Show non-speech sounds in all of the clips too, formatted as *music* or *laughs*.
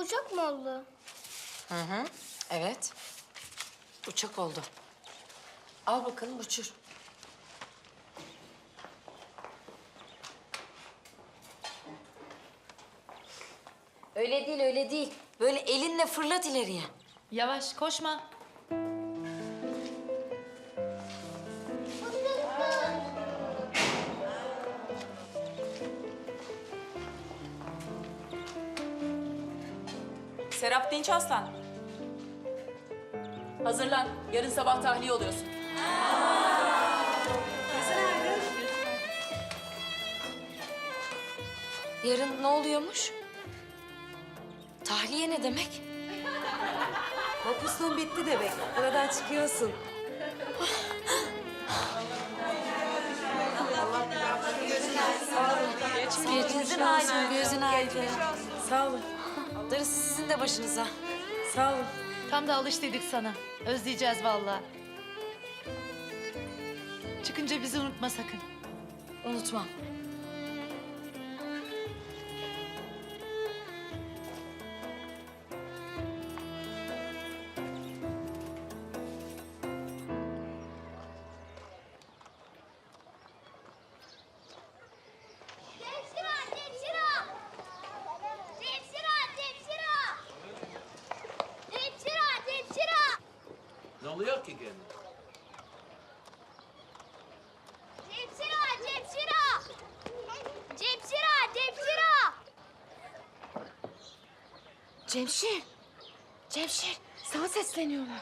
uçak mı oldu? Hı hı. Evet. Uçak oldu. Al bakalım uçur. Öyle değil, öyle değil. Böyle elinle fırlat ileriye. Yavaş koşma. Serap Dinç Aslan. Hazırlan. Yarın sabah tahliye oluyorsun. Yarın ne oluyormuş? Tahliye ne demek? Mapusluğun bitti demek. Buradan çıkıyorsun. Gözün aydın, gözün aydın. Sağ olun. Darısı sizin de başınıza. Sağ olun. Tam da alıştıydık sana. Özleyeceğiz vallahi. Çıkınca bizi unutma sakın. Unutmam. Cemşir. Cemşir. Sana sesleniyorlar.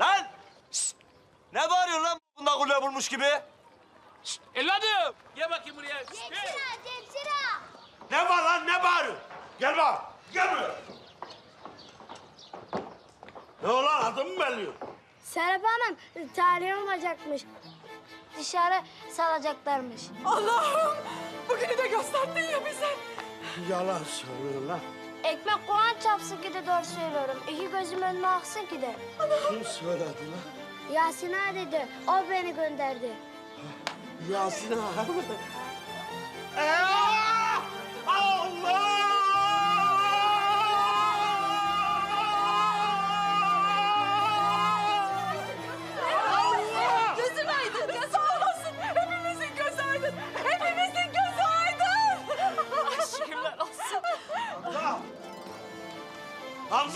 Lan! Şşt! Ne bağırıyorsun lan bunda kule bulmuş gibi? Şşt, evladım! Gel bakayım buraya. Şşt, gel. Devşira, devşira! Ne var lan ne bağırıyorsun? Gel bak, gel buraya. Ne olan adımı belliyor? Serap Hanım tarih olacakmış. Dışarı salacaklarmış. Allah'ım. Bugünü de gösterdin ya bize. Yalan söylüyor lan. Ekmek koğan çapsın ki de doğru söylüyorum. İki gözüm önüme aksın ki de. Kim söyledi lan? Yasin ağa dedi. O beni gönderdi. Yasin ağa mı? Eyvah!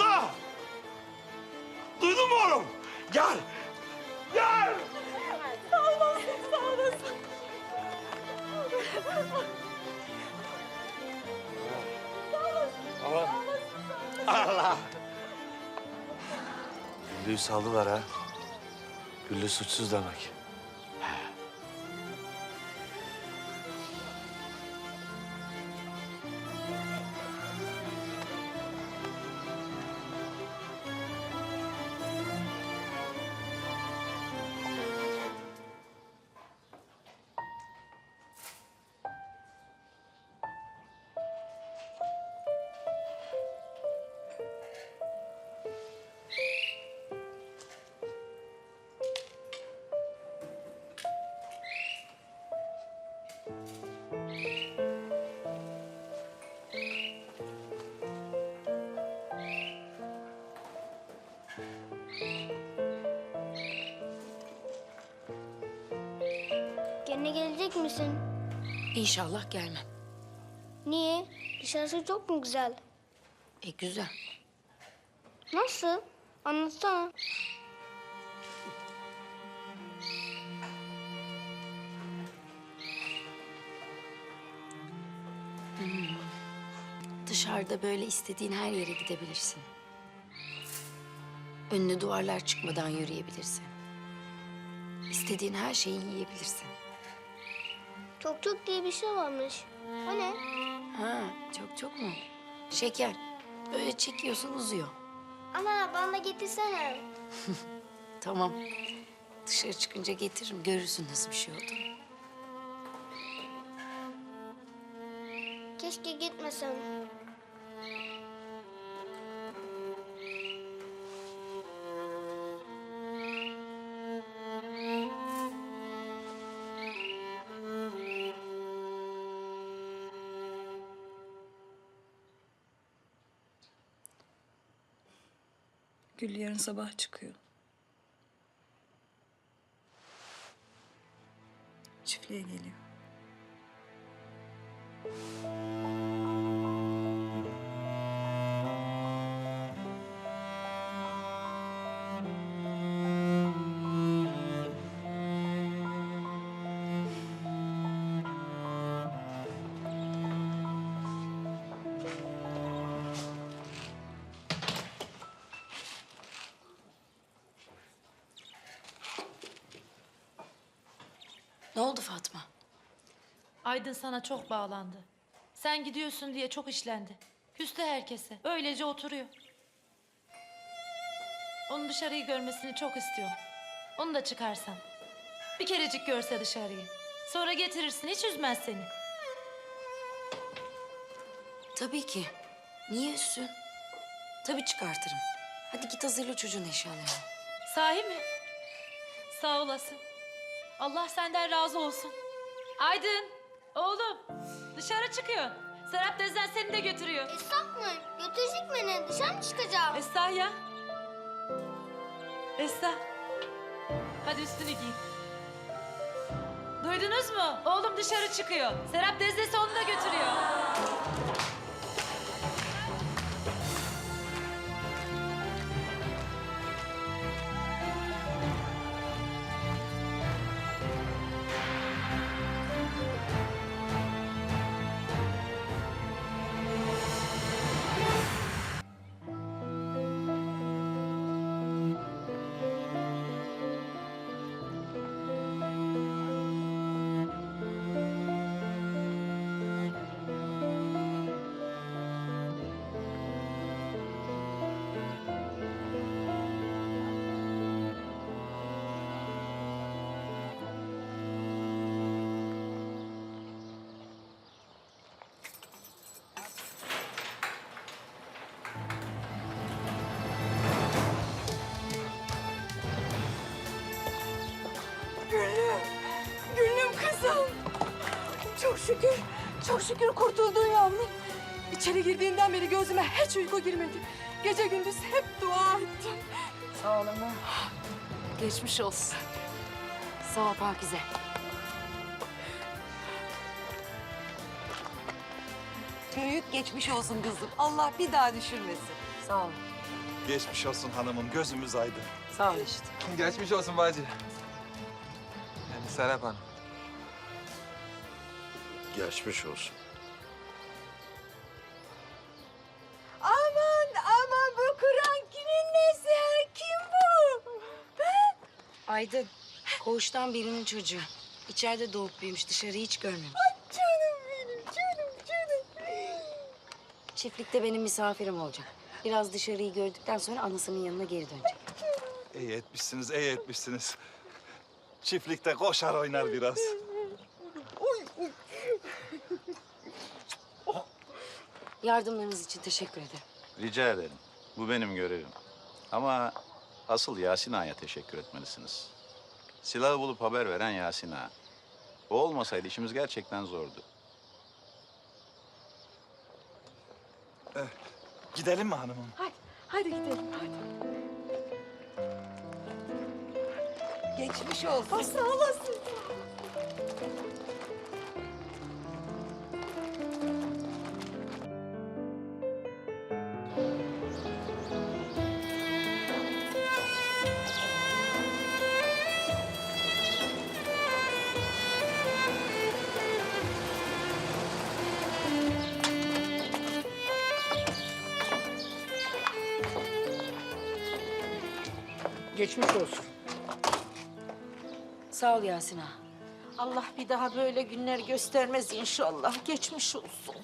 Hamza! Duydun mu oğlum? Gel! Gel! Sağ olasın. Sağ olasın. Allah! Güllü'yü saldılar ha. Güllü suçsuz demek. Gelecek misin? İnşallah gelmem. Niye? Dışarısı çok mu güzel? E güzel. Nasıl? Anlatsana. Dışarıda böyle istediğin her yere gidebilirsin. Önüne duvarlar çıkmadan yürüyebilirsin. İstediğin her şeyi yiyebilirsin. Çok çok diye bir şey varmış. O ne? Ha, çok çok mu? Şeker. Böyle çekiyorsun uzuyor. Ana bana da getirsene. *laughs* Tamam. Dışarı çıkınca getiririm. Görürsün nasıl bir şey olduğunu. Keşke gitmesen. Gül yarın sabah çıkıyor. Çiftliğe geliyor. Aydın sana çok bağlandı. Sen gidiyorsun diye çok işlendi. Küstü herkese. Öylece oturuyor. Onun dışarıyı görmesini çok istiyorum. Onu da çıkarsan. Bir kerecik görse dışarıyı. Sonra getirirsin hiç üzmez seni. Tabii ki. Niye üssün? Tabii çıkartırım. Hadi git hazırla çocuğun eşyalarını. Sahi mi? Sağ olasın. Allah senden razı olsun. Aydın, oğlum dışarı çıkıyor. Serap teyzen seni de götürüyor. Esnaf mı? Götürecek beni. Dışarı mı çıkacağım? Esra ya. Esra. Hadi üstünü giy. Duydunuz mu? Oğlum dışarı çıkıyor. Serap teyzesi onu da götürüyor. Çok şükür, çok şükür kurtuldun yavrum. İçeri girdiğinden beri gözüme hiç uyku girmedi. Gece gündüz hep dua ettim. Sağ ol ana. Geçmiş olsun. Sağ ol Pakize. Büyük geçmiş olsun kızım. Allah bir daha düşürmesin. Sağ ol. Geçmiş olsun hanımım, gözümüz aydın. Sağ ol işte. Geçmiş olsun bacı. Yani Serap Hanım. Geçmiş olsun. Aman aman bu Kur'an kimin nesi? Kim bu? Aydın, koğuştan birinin çocuğu. İçeride doğup büyümüş, dışarıyı hiç görmemiş. Canım benim, canım, canım. Çiftlikte benim misafirim olacak. Biraz dışarıyı gördükten sonra anasının yanına geri dönecek. İyi etmişsiniz, iyi etmişsiniz. Çiftlikte koşar oynar biraz. Yardımlarınız için teşekkür ederim. Rica ederim. Bu benim görevim. Ama asıl Yasin Ağa'ya teşekkür etmelisiniz. Silahı bulup haber veren Yasin Ağa. O olmasaydı işimiz gerçekten zordu. Gidelim mi hanımım? Hadi, hadi gidelim, hadi. Geçmiş olsun. sağ olasın. Geçmiş olsun. Sağ ol Yasin Ağa. Allah bir daha böyle günler göstermez inşallah. Geçmiş olsun.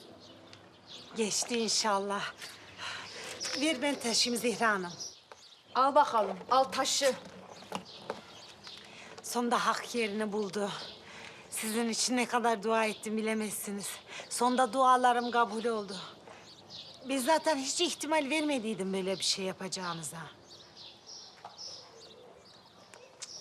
Geçti inşallah. Ver ben taşıyayım Zehra Hanım. Al bakalım, al taşı. Sonunda hak yerini buldu. Sizin için ne kadar dua ettim bilemezsiniz. Sonunda dualarım kabul oldu. Biz zaten hiç ihtimal vermediydim böyle bir şey yapacağınıza.